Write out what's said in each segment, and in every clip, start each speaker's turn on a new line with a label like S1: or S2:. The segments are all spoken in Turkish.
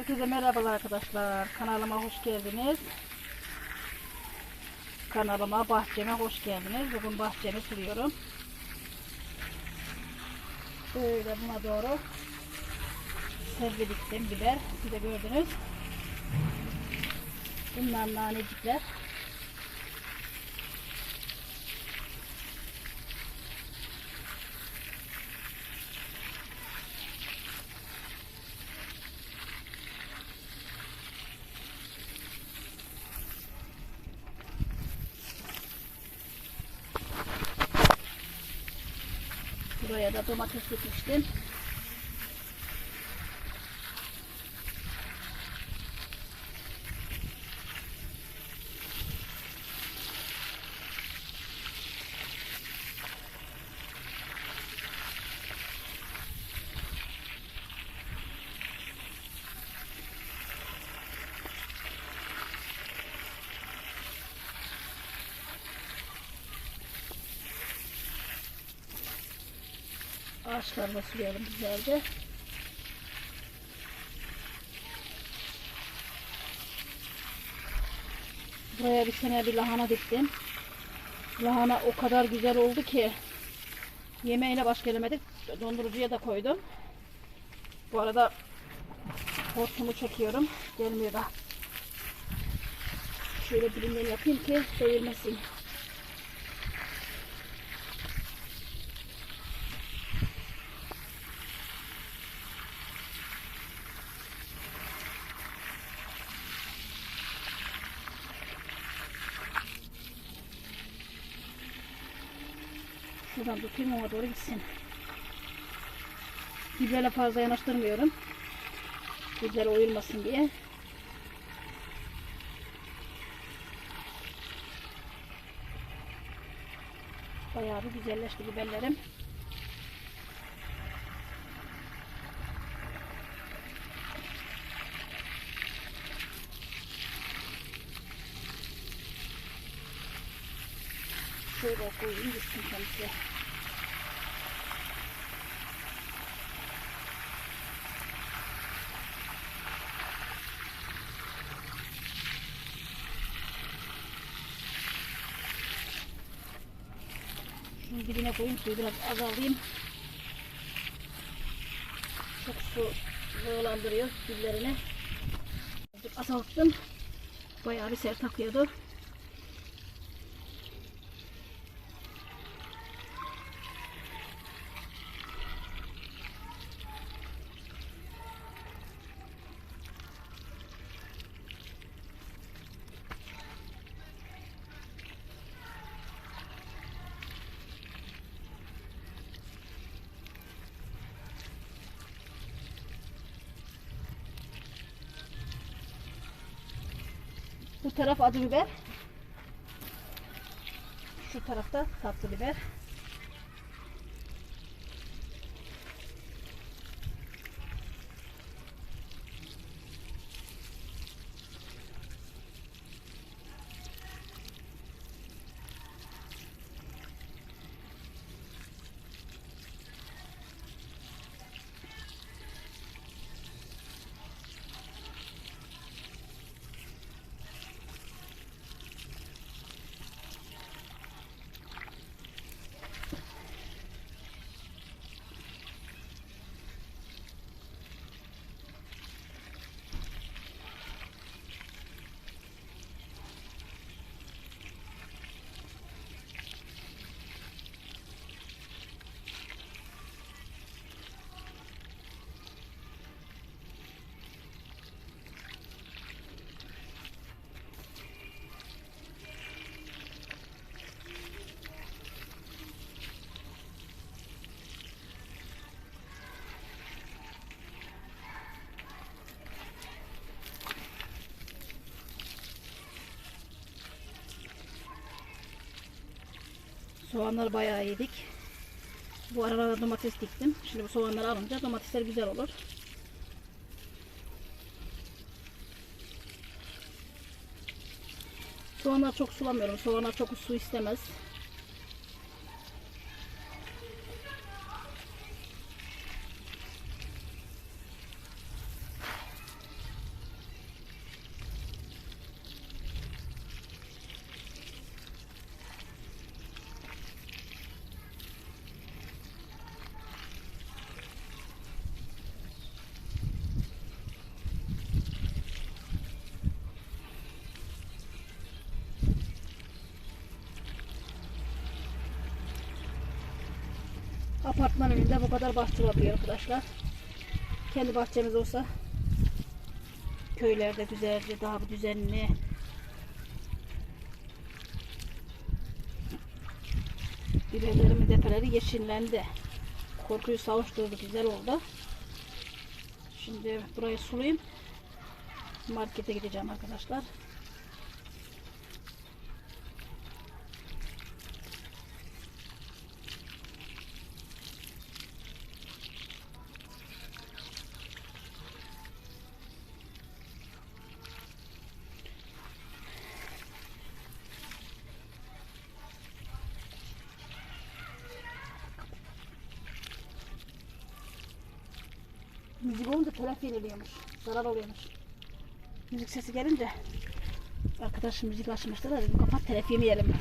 S1: Herkese merhabalar arkadaşlar. Kanalıma hoş geldiniz. Kanalıma, bahçeme hoş geldiniz. Bugün bahçemi sürüyorum. Böyle buna doğru sebze diktim, biber. Siz de gördünüz. Bunlar nanecikler. Buraya da domates dikmiştim. Ağaçlarla sürüyorum güzelce. Buraya bir sene bir lahana diktim. Lahana o kadar güzel oldu ki yemeğine baş gelemedik. Dondurucuya da koydum. Bu arada hortumu çekiyorum. Gelmiyor da. Şöyle dilimleri yapayım ki değirmesin. Tutayım ona doğru gitsin. Biberle fazla yanaştırmıyorum. Biber oyulmasın diye. Bayağı bir güzelleşti biberlerim. Şöyle koyayım gitsin kendisi. Dibine koyayım suyu biraz azaltayım. Çok su zorlandırıyor. Azıcık azalttım. Bayağı bir sert akıyordu. Bu taraf acı biber. Şu tarafta tatlı biber. Soğanları bayağı yedik. Bu aralarda domates diktim. Şimdi bu soğanları alınca domatesler güzel olur. Soğanlar çok sulamıyorum. Soğanlar çok su istemez. Apartman önünde bu kadar bahçe olabiliyor arkadaşlar. Kendi bahçemiz olsa köylerde güzelce daha bir düzenli biberlerimin depeleri yeşillendi. Korkuyu savuşturdu güzel oldu. Şimdi burayı sulayayım. Markete gideceğim arkadaşlar. Müzik olunca telef yeniliyormuş. Zarar oluyormuş. Müzik sesi gelince arkadaşım müzik açmıştı da dedim kapat telef yemeyelim.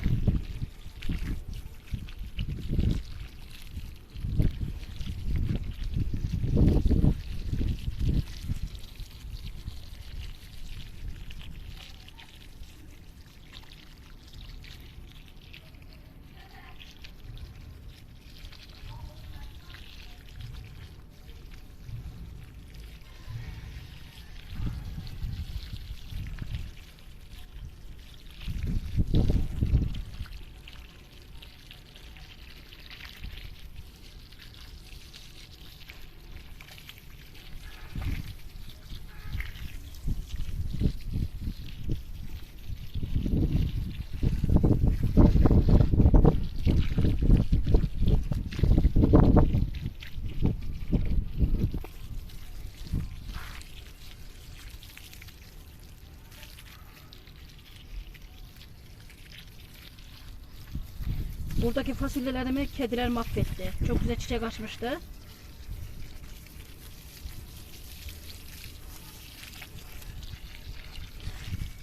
S1: Buradaki fasulyelerimi kediler mahvetti. Çok güzel çiçek açmıştı.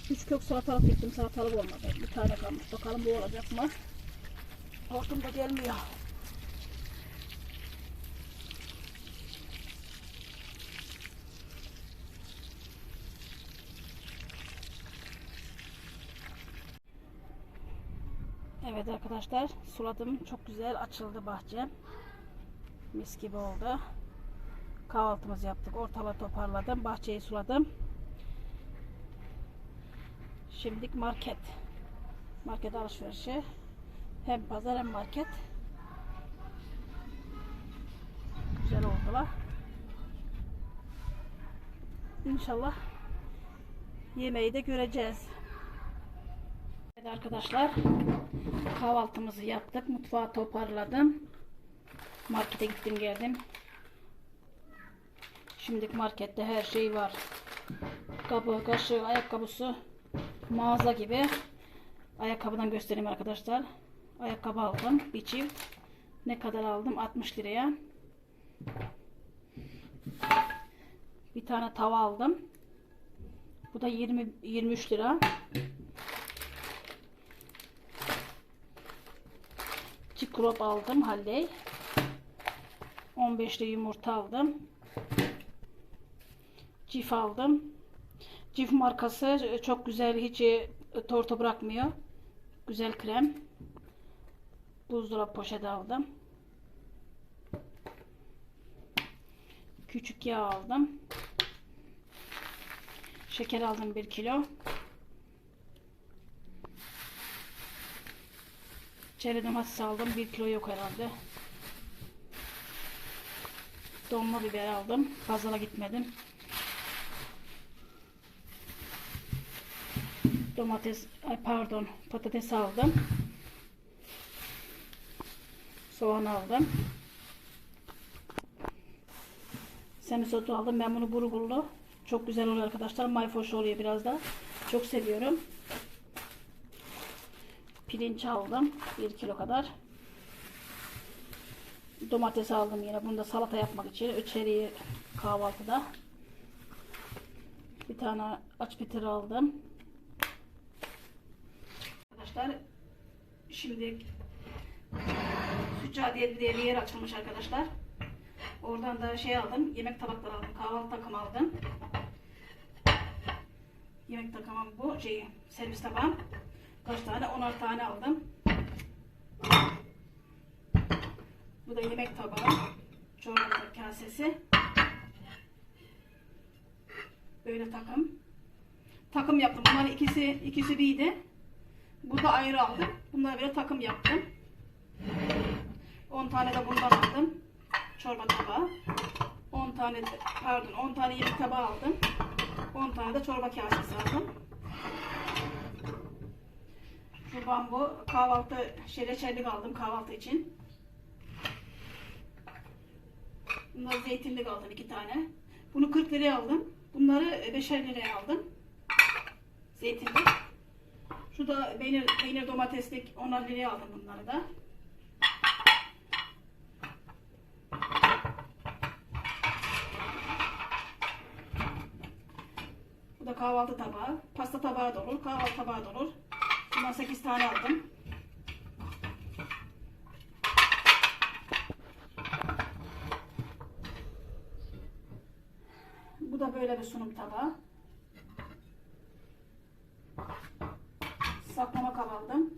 S1: Üç kök salatalık diktim. Salatalık olmadı. Bir tane kalmış. Bakalım bu olacak mı? Hortum da gelmiyor. Evet arkadaşlar suladım. Çok güzel açıldı bahçem. Mis gibi oldu. Kahvaltımızı yaptık. Ortalığı toparladım. Bahçeyi suladım. Şimdilik market. Market alışverişi. Hem pazar hem market. Güzel oldular. İnşallah yemeği de göreceğiz. Evet arkadaşlar kahvaltımızı yaptık. Mutfağı toparladım. Markete gittim geldim. Şimdilik markette her şey var. Kabı, kaşığı, ayakkabısı mağaza gibi. Ayakkabıdan göstereyim arkadaşlar. Ayakkabı aldım. Bir çift. Ne kadar aldım? 60 liraya. Bir tane tava aldım. Bu da 20 23 lira. Cikrop aldım halley. 15'li yumurta aldım. Cif aldım. Cif markası çok güzel hiç e, tortu bırakmıyor. Güzel krem. Buzdolabı poşeti aldım. Küçük yağ aldım. Şeker aldım 1 kilo. Çeri domates aldım. 1 kilo yok herhalde. Dolma biber aldım. Fazla gitmedim. Domates, pardon, patates aldım. Soğan aldım. Semizotu aldım. Ben bunu burgullu. Çok güzel oluyor arkadaşlar. Mayfoş oluyor biraz da. Çok seviyorum. Pirinç aldım. 1 kilo kadar. Domates aldım yine. Bunu da salata yapmak için. İçeriye kahvaltıda. Bir tane aç bitir aldım. Arkadaşlar şimdi Süccadiye diye bir yer açılmış arkadaşlar. Oradan da şey aldım. Yemek tabakları aldım. Kahvaltı takımı aldım. Yemek takımım bu. Şey, servis tabağım. Kaç tane? 10'ar tane aldım. Bu da yemek tabağı. Çorba kasesi. Böyle takım. Takım yaptım. Bunların ikisi ikisi biriydi. Burada ayrı aldım. Bunları böyle takım yaptım. 10 tane de bundan aldım. Çorba tabağı. 10 tane pardon 10 tane yemek tabağı aldım. 10 tane de çorba kasesi aldım. Şu bambu kahvaltı şey aldım kahvaltı için. Bunlar zeytinlik aldım iki tane. Bunu 40 liraya aldım. Bunları 5'er liraya aldım. Zeytinlik. Şu da peynir, peynir domateslik 10'ar liraya aldım bunları da. Bu da kahvaltı tabağı. Pasta tabağı da olur, kahvaltı tabağı da olur. Bundan 8 tane aldım. Bu da böyle bir sunum tabağı. Saklama kap aldım.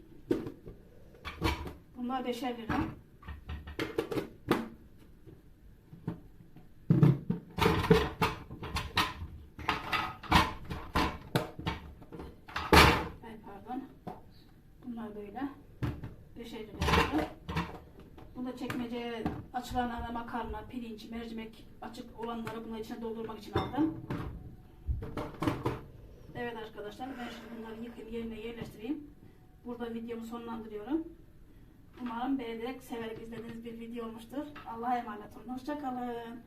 S1: Bunlar 5'er lira. Ay pardon. Bunlar böyle. 5'er lira. Bunda çekmeceye açılan ana makarna, pirinç, mercimek açık olanları bunun içine doldurmak için aldım. Evet arkadaşlar ben şimdi bunları yıkayıp yerine yerleştireyim. Burada videomu sonlandırıyorum. Umarım beğenerek, severek izlediğiniz bir video olmuştur. Allah'a emanet olun. Hoşçakalın.